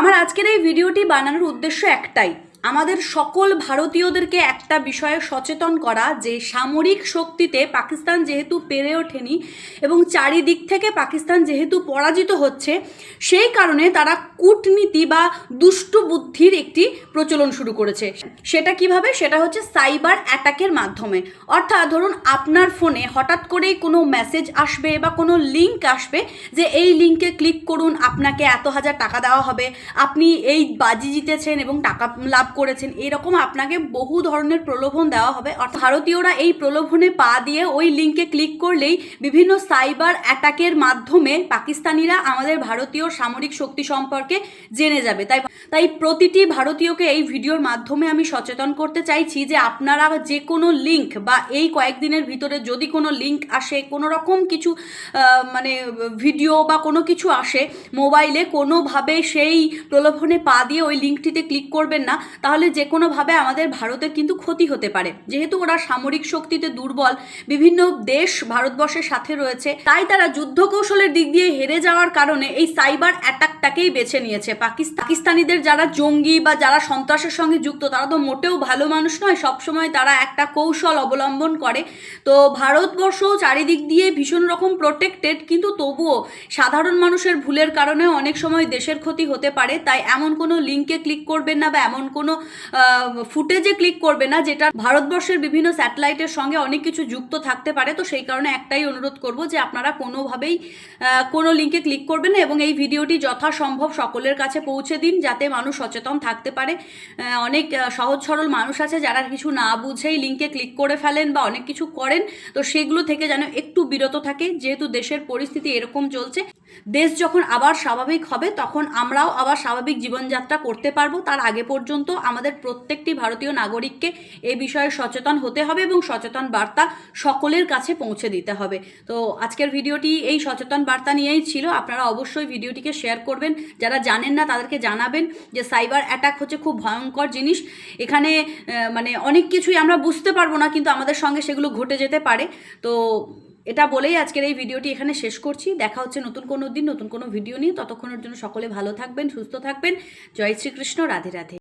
আমার আজকের এই ভিডিওটি বানানোর উদ্দেশ্য একটাই আমাদের সকল ভারতীয়দেরকে একটা বিষয়ে সচেতন করা যে সামরিক শক্তিতে পাকিস্তান যেহেতু পেরে ওঠেনি এবং চারিদিক থেকে পাকিস্তান যেহেতু পরাজিত হচ্ছে, সেই কারণে তারা কূটনীতি বা দুষ্টু বুদ্ধির একটি প্রচলন শুরু করেছে। সেটা কীভাবে? সেটা হচ্ছে সাইবার অ্যাটাকের মাধ্যমে। অর্থাৎ ধরুন আপনার ফোনে হঠাৎ করেই কোনো মেসেজ আসবে বা কোনো লিঙ্ক আসবে যে এই লিঙ্কে ক্লিক করুন, আপনাকে এত হাজার টাকা দেওয়া হবে, আপনি এই বাজি জিতেছেন এবং টাকা লাভ করেছেন। এরকম আপনাকে বহু ধরনের প্রলোভন দেওয়া হবে। অর্থাৎ ভারতীয়রা এই প্রলোভনে পা দিয়ে ওই লিঙ্কে ক্লিক করলেই বিভিন্ন সাইবার অ্যাটাকের মাধ্যমে পাকিস্তানিরা আমাদের ভারতীয় সামরিক শক্তি সম্পর্কে জেনে যাবে। তাই তাই প্রতিটি ভারতীয়কে এই ভিডিওর মাধ্যমে আমি সচেতন করতে চাইছি যে আপনারা যে কোনো লিঙ্ক বা এই কয়েকদিনের ভিতরে যদি কোনো লিঙ্ক আসে, কোনো রকম কিছু মানে ভিডিও বা কোনো কিছু আসে, মোবাইলে কোনোভাবে সেই প্রলোভনে পা দিয়ে ওই লিঙ্কটিতে ক্লিক করবেন না। তাহলে যে কোনোভাবে আমাদের ভারতের কিন্তু ক্ষতি হতে পারে। যেহেতু ওরা সামরিক শক্তিতে দুর্বল, বিভিন্ন দেশ ভারতবর্ষের সাথে রয়েছে, তাই তারা যুদ্ধ কৌশলের দিক দিয়ে হেরে যাওয়ার কারণে এই সাইবার অ্যাটাকটাকেই বেছে নিয়েছে। পাকিস্তান পাকিস্তানিদের যারা জঙ্গি বা যারা সন্ত্রাসের সঙ্গে যুক্ত, তারা তো মোটেও ভালো মানুষ নয়। সবসময় তারা একটা কৌশল অবলম্বন করে। তো ভারতবর্ষ চারিদিক দিয়ে ভীষণ রকম প্রোটেক্টেড কিন্তু তবুও সাধারণ মানুষের ভুলের কারণে অনেক সময় দেশের ক্ষতি হতে পারে। তাই এমন কোনো লিঙ্কে ক্লিক করবেন না বা এমন কোনো ফুটেজে ক্লিক করবে না, যেটা ভারতবর্ষের বিভিন্ন স্যাটেলাইটের সঙ্গে অনেক কিছু যুক্ত থাকতে পারে। তো সেই কারণে একটাই অনুরোধ করব যে আপনারা কোনোভাবেই কোনো লিঙ্কে ক্লিক করবেন এবং এই ভিডিওটি যথাসম্ভব সকলের কাছে পৌঁছে দিন, যাতে মানুষ সচেতন থাকতে পারে। অনেক সহজ সরল মানুষ আছে যারা কিছু না বুঝেই লিঙ্কে ক্লিক করে ফেলেন বা অনেক কিছু করেন। তো সেগুলো থেকে যেন একটু বিরত থাকে, যেহেতু দেশের পরিস্থিতি এরকম চলছে। দেশ যখন আবার স্বাভাবিক হবে, তখন আমরাও আবার স্বাভাবিক জীবনযাত্রা করতে পারব। তার আগে পর্যন্ত আমাদের প্রত্যেকটি ভারতীয় নাগরিককে এ বিষয়ে সচেতন হতে হবে এবং সচেতন বার্তা সকলের কাছে পৌঁছে দিতে হবে। তো আজকের ভিডিওটি এই সচেতন বার্তা নিয়েই ছিল। আপনারা অবশ্যই ভিডিওটিকে শেয়ার করবেন। যারা জানেন না, তাদেরকে জানাবেন যে সাইবার অ্যাটাক হচ্ছে খুব ভয়ঙ্কর জিনিস। এখানে মানে অনেক কিছুই আমরা বুঝতে পারব না, কিন্তু আমাদের সঙ্গে সেগুলো ঘটে যেতে পারে। তো এটা বলেই আজকের এই ভিডিওটি এখানে শেষ করছি। দেখা হচ্ছে নতুন কোনো দিন, নতুন কোনো ভিডিও নিয়ে। ততক্ষণের জন্য সকলে ভালো থাকবেন, সুস্থ থাকবেন। জয় শ্রীকৃষ্ণ, রাধে রাধে।